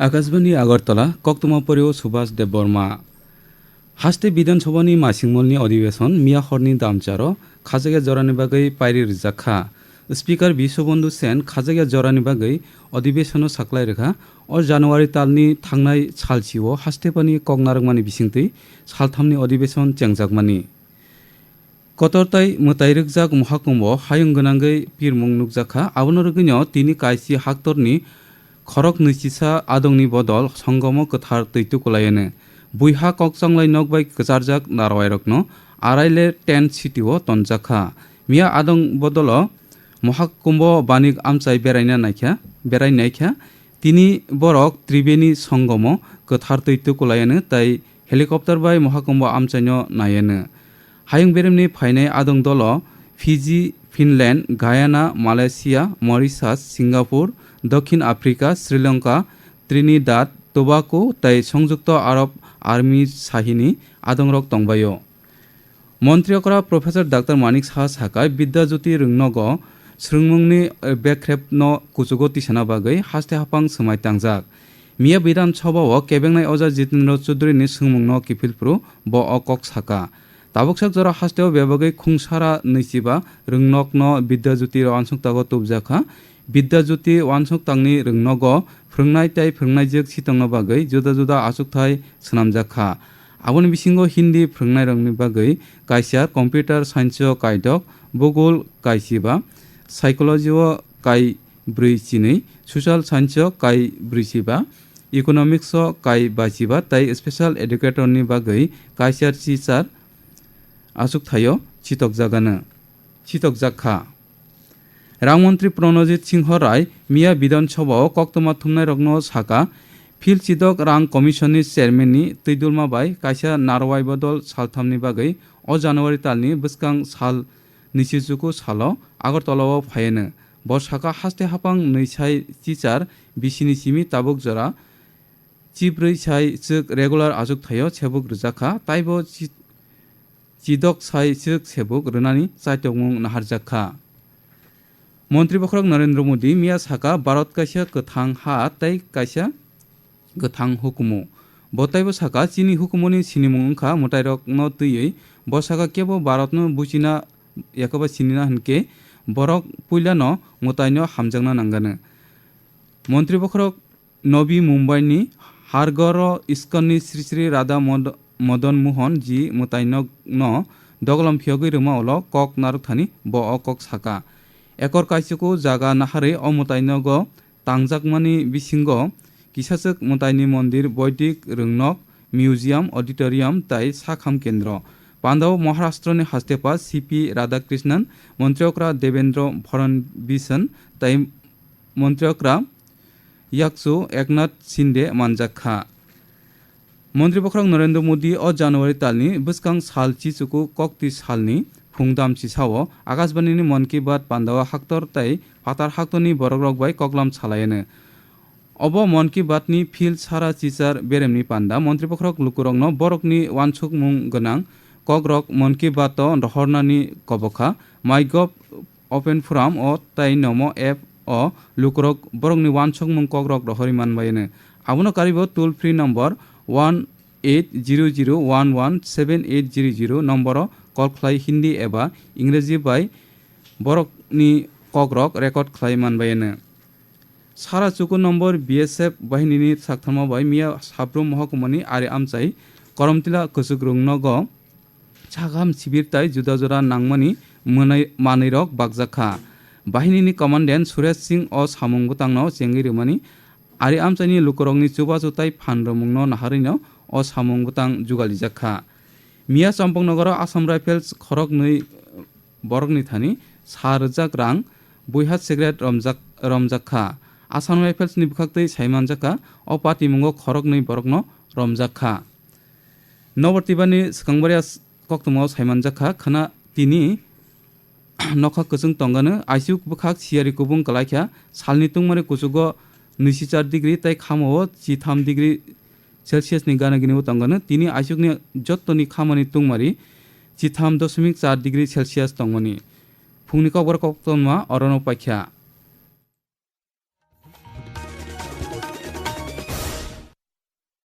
आकाशवाणी आगरतला कक्तमा पर्यो सुभाष देवबर्मा हास्ते विधानसभानि मासिंमलनि अधिवेशन मिया हरनि दामचारो खाजागिया जरानि बागै पाइरि रिजाखा स्पिकार খরক নিচিসা আদংনি বদল সঙ্গম কথার তৈতু কলায়নে। বুইহা ককচংলাই নক বাই কচারজাক নারওয়াই রকনো আড়াইলে টেন সিটিও তনজাখা মিয়া আদং বদল মহাকুম্ভ বাণিক আমচাই বেড়াইনা নাইখা বেড়াই নাইখা। তিনি বরক ত্রিবেণী সঙ্গম কথার তৈতু কলায়নে, তাই হেলিকপ্টার বাই মহাকুম্ভ আমচাইন নায়েনে। হায়ং বেরেমনি ফাইনাই আদং দল Fiji Finland, Guyana, Malaysia, Mauritius, Singapore, দক্ষিণ আফ্রিকা, শ্রীলঙ্কা, ত্রিনিদাদ, টোবাকো, তাই সংযুক্ত আরব আর্মির সাহিনী আদংরক তংবায় মন্ত্রীকরা প্রফেসর ডাক্তার মানিক সাহা সাকায় বিদ্যাজ্যোতি রংনগ স্রংমুংনি বেখ্রেপন কুচুগো তিসানা বাগৈ হাস্তে হাফাং সোমাই তাংজাক। মিয়া বিধানসভাও কেবেংনাই অজা জিতেন্দ্র চৌধুরীনি সংমুংন কিফিলপ্রু ব অকক সাকা tabuksak jora hasteo bebagei khungsara nisiba ringnok no bidyajyoti wansung tago tubjakha bidyajyoti wansung tangni ringnogo phringnai tai phringnai jek sitangna bagai juda juda asuk thai snamjakha aboni bisingo hindi phringnai rangni bagai kaisia computer science kaidok bogol kaisiba psychology o kai ব্রুই চিনি social science কাই ব্রুইসিবা economics কাই বাচিবা তাই special এডুকেটরনি বাগৈ কাইসার চিচার আসুক থাইও চিতক জাগানো, চিতক 지덕자카 রামমন্ত্রী প্রণজিৎ সিংহ রায় মিয়া বিধানসভা কক্তমা থুমনাই রগ্ন সাকা ফিল চিতক রাং কমিশনের চেয়ারম্যাননি তৈদুলমা বাই কাইসা নারওয়াই বদল সালথামনি বাগৈ অ জানুয়ারি তালনি বুসকাং সাল নিশিজুকু সাল আগরতলাও ফায়েনো। বর্ষাকা হাস্তে হাপাং নৈসাই চিচার বিসিনি সিমি তাবুক জরা চিব্রৈ সাই চুক রেগুলার আজুক থাইও ছেবুক রুজাখা তাইব 지덕 사이 지덕 세복 르나니 사이토공 나하르자카 মন্ত্রী বখরক নরেন্দ্র মোদী মিয়া সাকা ভারত কাশিয়া কথং হা তাই কাশিয়া কথং হুকুমু বতাইব সাকা চিনি হুকুমনি সিনিমু ওংখা মোটাইরক ন তৈয়ই বসাকা কেব ভারত ন বুচিনা ইয়াকবা সিনিনা হনকে বরক পুইলা ন মোতাইন হামজাংনা নাঙ্গানো মন্ত্রী বখরক নবী মুম্বাইনি হারগর ইস্কননি শ্রী শ্রী রাধা মদ মদন মোহন, জি মোতাইনক ন, দগলম ফিয়গৈ রুমা অল কক নারক থানি ব অ কক সাকা একর কাইসুকু জাগা নাহারে অ মোতাইনগ, তাংজাকমানি বিসিঙ্গ কিসাসক মোতাইনি মন্দির বৈদিক রংনক মিউজিয়াম অডিটোরিয়াম তাই সাখাম কেন্দ্র পান্ডাও মহারাষ্ট্রনি হাস্তেপা সিপি রাধাকৃষ্ণন মন্ত্রকরা দেবেন্দ্র ফড়নবিসন তাই মন্ত্রকরা ইয়াকসু একনাথ সিন্দে মানজাক্ষা मन्त्री बख्रङ नरेन्द्र मोदी अ जानुवारी तालनि बुस्काङ साल चिचुको कक्ति सालनि फुंदाम चिसाओ आकाशवाणीनि मन की बात पान्दावा हाक्तर ताइ हातार हाक्तनि बरग रग बाय कगलाम छालायनो अब मन की बातनि फिल सारा चिचार बेरेमनि पान्दा मन्त्री बख्रक लुकुरंनो बरकनि वानसुक मुं गोनां कग्रक मन की बात रहरनानि कबखा माइ गभ अपेन फोराम अ ताइ नम एप अ लुकुरक बरकनि वानसुक मुं कग्रक रहरि मानबायनो आबनो कारिब toll free number one eight zero zero one one seven eight zero zero number call খাই হিন্দি एबा इंराजि बाय बरकनि कग्रक रेकर्ड खालाय मानबायनो सारा चुकु नम्बर बिएसएफ बाहिनीनि साक्थामा बाय मिया साब्रुम महकुमानि आरि आमचाय करमतिला कसुक रुंनग सागाम शिबिर ताय जुदा जुदा नांमानि मोनाय मानैरक बागजाखा बाहिनीनि कमान्डेन्ट सुरेश सिंह अ सामुंगु तांनो ari amchaini lukorokni chubachu tei phanromungno naharino o samung butang jugalijakha মিয়া চম্পকনগর আসাম রাইফেলস খরক নৈ বরকনি থানি সারজাক রাং বইহাত সেক্রেট রমজাক রমজাক্ষা আসাম রাইফেলস নিবখাক্তই সাইমানজাকা অ পাটিমুঙ্গ খরক নৈ বরকন রমজাক্ষা নবর্তিবানি সকাংবারিয়া কক্তমাও সাইমানজাখা খানা তিনি নখা কচুং টঙ্গানো আইসিউ বখাক সিয়ারি কুবুং কালাইখা সালনি তুংমানি কুচুগ सियारि कुबुं कलाख्या सालनि तुंमारि कुचुगो नैजिचार डिग्री ताइ खामाव चिथाम डिग्री सेलसियासनि गानागिनिबो तंगानो तिनि आइसुकनि जत्तनि खामानि तुंमारि चिथाम दशमिक चार डिग्री सेलसियास तंगमनि फुंनि कबर कक्तमा अरन पाख्या